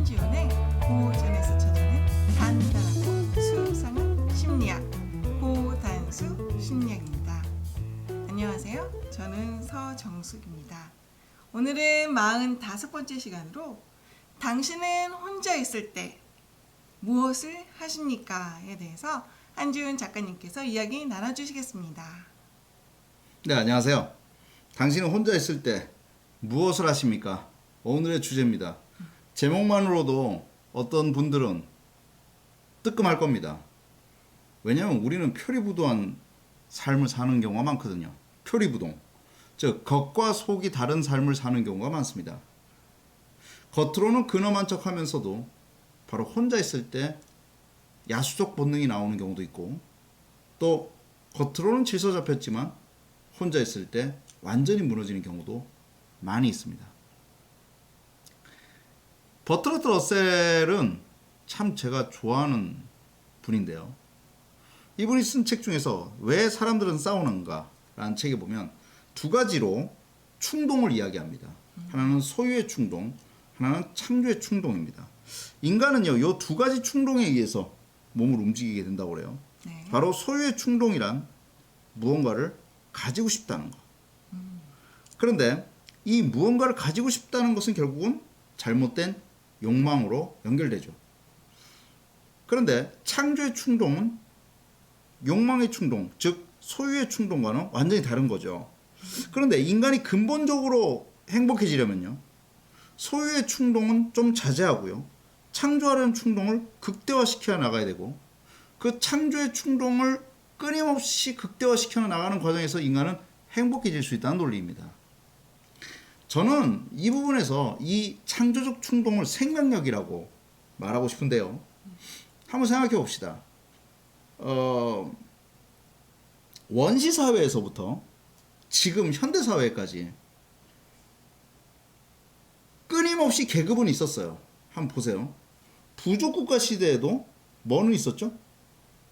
한지원의 고전에서 찾아낸 단단하고 수상한 심리학 고단수 심리학입니다. 안녕하세요. 저는 서정숙입니다. 오늘은 45번째 시간으로 당신은 혼자 있을 때 무엇을 하십니까?에 대해서 한지훈 작가님께서 이야기 나눠주시겠습니다. 네, 안녕하세요. 당신은 혼자 있을 때 무엇을 하십니까? 오늘의 주제입니다. 제목만으로도 어떤 분들은 뜨끔할 겁니다. 왜냐하면 우리는 표리부도한 삶을 사는 경우가 많거든요. 표리부동. 즉, 겉과 속이 다른 삶을 사는 경우가 많습니다. 겉으로는 근엄한 척 하면서도 바로 혼자 있을 때 야수적 본능이 나오는 경우도 있고 또 겉으로는 질서 잡혔지만 혼자 있을 때 완전히 무너지는 경우도 많이 있습니다. 버트러트 러셀은 참 제가 좋아하는 분인데요. 이분이 쓴 책 중에서 왜 사람들은 싸우는가 라는 책에 보면 두 가지로 충동을 이야기합니다. 하나는 소유의 충동, 하나는 창조의 충동입니다. 인간은요, 이 두 가지 충동에 의해서 몸을 움직이게 된다고 그래요. 네. 바로 소유의 충동이란 무언가를 가지고 싶다는 것. 그런데 이 무언가를 가지고 싶다는 것은 결국은 잘못된 욕망으로 연결되죠. 그런데 창조의 충동은 욕망의 충동, 즉 소유의 충동과는 완전히 다른 거죠. 그런데 인간이 근본적으로 행복해지려면요. 소유의 충동은 좀 자제하고요. 창조하려는 충동을 극대화시켜 나가야 되고 그 창조의 충동을 끊임없이 극대화시켜 나가는 과정에서 인간은 행복해질 수 있다는 논리입니다. 저는 이 부분에서 이 창조적 충동을 생명력이라고 말하고 싶은데요. 한번 생각해 봅시다. 어, 원시 사회에서부터 지금 현대 사회까지 끊임없이 계급은 있었어요. 한번 보세요. 부족 국가 시대에도 뭐는 있었죠?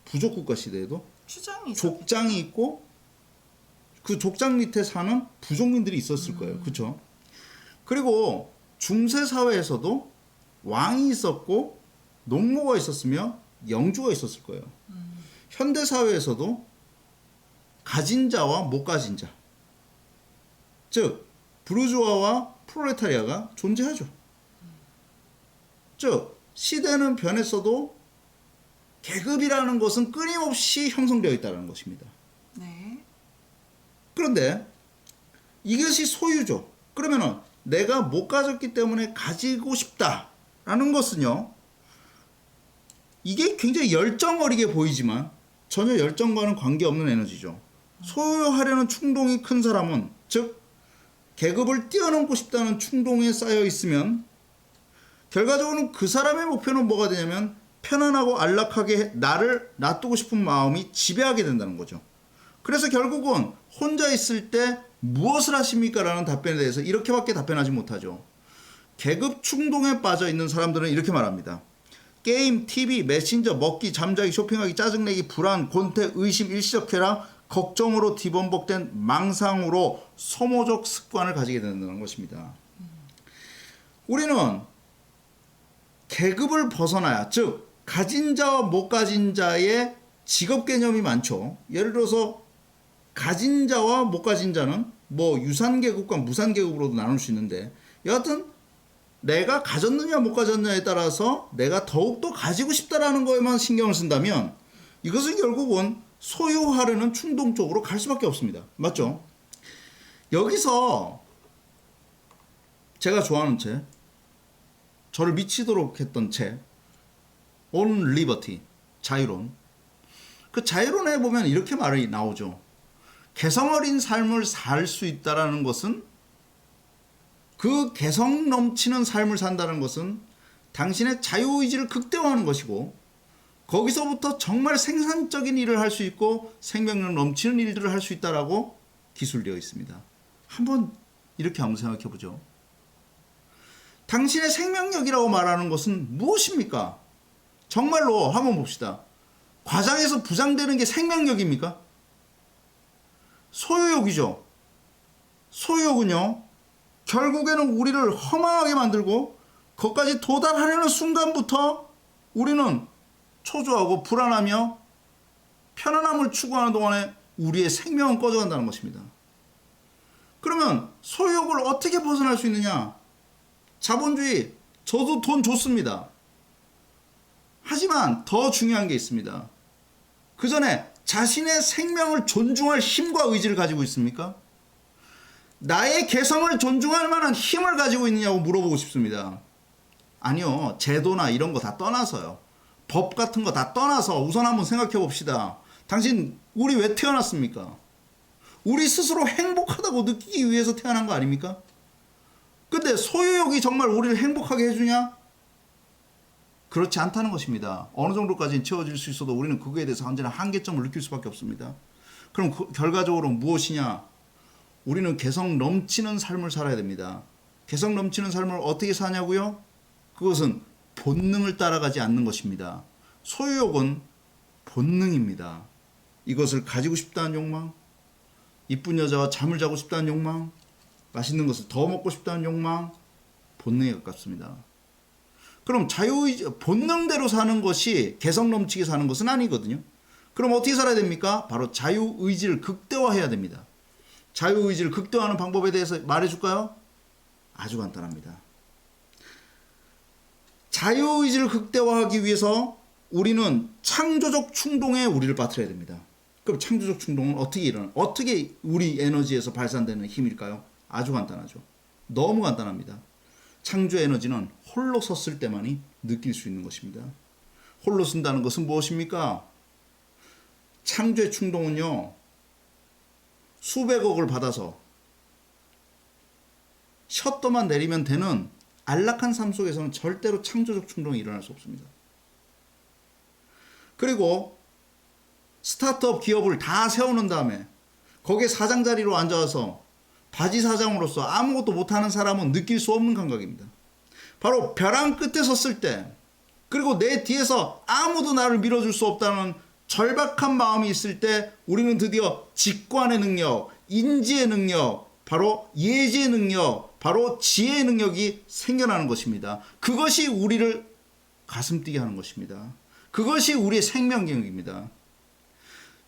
부족 국가 시대에도 추장이 족장이 있고 그 족장 밑에 사는 부족민들이 있었을 거예요. 그렇죠? 그리고 중세 사회에서도 왕이 있었고 농모가 있었으며 영주가 있었을 거예요. 현대 사회에서도 가진 자와 못 가진 자. 즉 부르주아와 프롤레타리아가 존재하죠. 즉 시대는 변했어도 계급이라는 것은 끊임없이 형성되어 있다는 것입니다. 네. 그런데 이것이 소유죠. 그러면은 내가 못 가졌기 때문에 가지고 싶다라는 것은요. 이게 굉장히 열정 어리게 보이지만 전혀 열정과는 관계없는 에너지죠. 소유하려는 충동이 큰 사람은 즉 계급을 뛰어넘고 싶다는 충동에 쌓여 있으면 결과적으로는 그 사람의 목표는 뭐가 되냐면 편안하고 안락하게 나를 놔두고 싶은 마음이 지배하게 된다는 거죠. 그래서 결국은 혼자 있을 때 무엇을 하십니까? 라는 답변에 대해서 이렇게밖에 답변하지 못하죠. 계급 충동에 빠져 있는 사람들은 이렇게 말합니다. 게임, TV, 메신저, 먹기, 잠자기, 쇼핑하기, 짜증내기, 불안, 곤태, 의심, 일시적회랑, 걱정으로 뒤범벅된 망상으로 소모적 습관을 가지게 된다는 것입니다. 우리는 계급을 벗어나야, 즉, 가진 자와 못 가진 자의 직업 개념이 많죠. 예를 들어서 가진 자와 못 가진 자는 뭐 유산 계급과 무산 계급으로도 나눌 수 있는데 여하튼 내가 가졌느냐 못 가졌느냐에 따라서 내가 더욱더 가지고 싶다라는 거에만 신경을 쓴다면 이것은 결국은 소유하려는 충동 쪽으로 갈 수밖에 없습니다. 맞죠? 여기서 제가 좋아하는 책, 저를 미치도록 했던 책, On Liberty, 자유론. 그 자유론에 보면 이렇게 말이 나오죠. 개성 어린 삶을 살 수 있다라는 것은 그 개성 넘치는 삶을 산다는 것은 당신의 자유의지를 극대화하는 것이고 거기서부터 정말 생산적인 일을 할 수 있고 생명력 넘치는 일들을 할 수 있다라고 기술되어 있습니다. 한번 이렇게 한번 생각해 보죠. 당신의 생명력이라고 말하는 것은 무엇입니까? 정말로 한번 봅시다. 과장해서 부장되는 게 생명력입니까? 소유욕이죠. 소유욕은요, 결국에는 우리를 허망하게 만들고 거기까지 도달하려는 순간부터 우리는 초조하고 불안하며 편안함을 추구하는 동안에 우리의 생명은 꺼져간다는 것입니다. 그러면 소유욕을 어떻게 벗어날 수 있느냐? 자본주의, 저도 돈 좋습니다. 하지만 더 중요한 게 있습니다. 그 전에 자신의 생명을 존중할 힘과 의지를 가지고 있습니까? 나의 개성을 존중할 만한 힘을 가지고 있느냐고 물어보고 싶습니다. 아니요. 제도나 이런 거 다 떠나서요. 법 같은 거 다 떠나서 우선 한번 생각해 봅시다. 당신, 우리 왜 태어났습니까? 우리 스스로 행복하다고 느끼기 위해서 태어난 거 아닙니까? 근데 소유욕이 정말 우리를 행복하게 해주냐? 그렇지 않다는 것입니다. 어느 정도까지는 채워질 수 있어도 우리는 그거에 대해서 언제나 한계점을 느낄 수밖에 없습니다. 그럼 그 결과적으로 무엇이냐? 우리는 개성 넘치는 삶을 살아야 됩니다. 개성 넘치는 삶을 어떻게 사냐고요? 그것은 본능을 따라가지 않는 것입니다. 소유욕은 본능입니다. 이것을 가지고 싶다는 욕망, 이쁜 여자와 잠을 자고 싶다는 욕망, 맛있는 것을 더 먹고 싶다는 욕망, 본능에 가깝습니다. 그럼 자유의지, 본능대로 사는 것이 개성 넘치게 사는 것은 아니거든요. 그럼 어떻게 살아야 됩니까? 바로 자유의지를 극대화해야 됩니다. 자유의지를 극대화하는 방법에 대해서 말해줄까요? 아주 간단합니다. 자유의지를 극대화하기 위해서 우리는 창조적 충동에 우리를 빠뜨려야 됩니다. 그럼 창조적 충동은 어떻게 일어나? 어떻게 우리 에너지에서 발산되는 힘일까요? 아주 간단하죠. 너무 간단합니다. 창조 에너지는 홀로 섰을 때만이 느낄 수 있는 것입니다. 홀로 쓴다는 것은 무엇입니까? 창조의 충동은요, 수백억을 받아서 셔터만 내리면 되는 안락한 삶 속에서는 절대로 창조적 충동이 일어날 수 없습니다. 그리고 스타트업 기업을 다 세우는 다음에 거기에 사장 자리로 앉아서 바지 사장으로서 아무것도 못하는 사람은 느낄 수 없는 감각입니다. 바로 벼랑 끝에 섰을 때 그리고 내 뒤에서 아무도 나를 밀어줄 수 없다는 절박한 마음이 있을 때 우리는 드디어 직관의 능력, 인지의 능력, 바로 예지의 능력, 바로 지혜의 능력이 생겨나는 것입니다. 그것이 우리를 가슴 뛰게 하는 것입니다. 그것이 우리의 생명 경영입니다.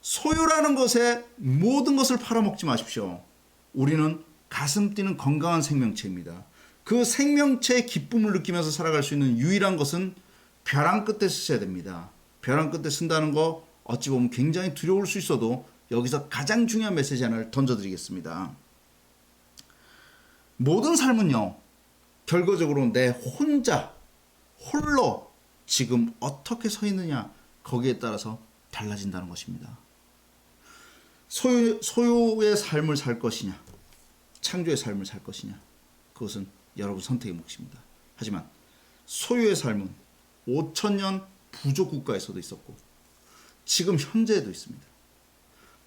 소유라는 것에 모든 것을 팔아먹지 마십시오. 우리는 가슴 뛰는 건강한 생명체입니다. 그 생명체의 기쁨을 느끼면서 살아갈 수 있는 유일한 것은 벼랑 끝에 쓰셔야 됩니다. 벼랑 끝에 쓴다는 거 어찌 보면 굉장히 두려울 수 있어도 여기서 가장 중요한 메시지 하나를 던져드리겠습니다. 모든 삶은요, 결과적으로 내 혼자, 홀로 지금 어떻게 서 있느냐, 거기에 따라서 달라진다는 것입니다. 소유, 소유의 삶을 살 것이냐, 창조의 삶을 살 것이냐, 그것은 여러분 선택의 몫입니다. 하지만 소유의 삶은 5천년 부족 국가에서도 있었고, 지금 현재에도 있습니다.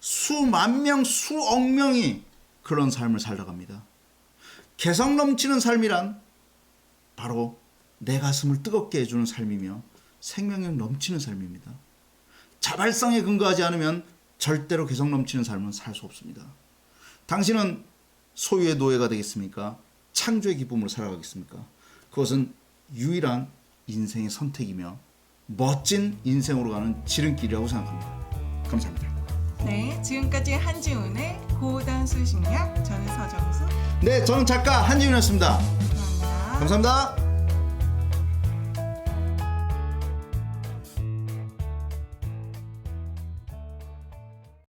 수만 명, 수억 명이 그런 삶을 살아갑니다. 개성 넘치는 삶이란 바로 내 가슴을 뜨겁게 해주는 삶이며 생명력 넘치는 삶입니다. 자발성에 근거하지 않으면 절대로 개성 넘치는 삶은 살 수 없습니다. 당신은 소유의 노예가 되겠습니까? 창조의 기쁨으로 살아가겠습니까? 그것은 유일한 인생의 선택이며 멋진 인생으로 가는 지름길이라고 생각합니다. 감사합니다. 네, 지금까지 한지훈의 고단수 심리학 저는 서정수 네, 저는 작가 한지윤이었습니다. 감사합니다. 감사합니다.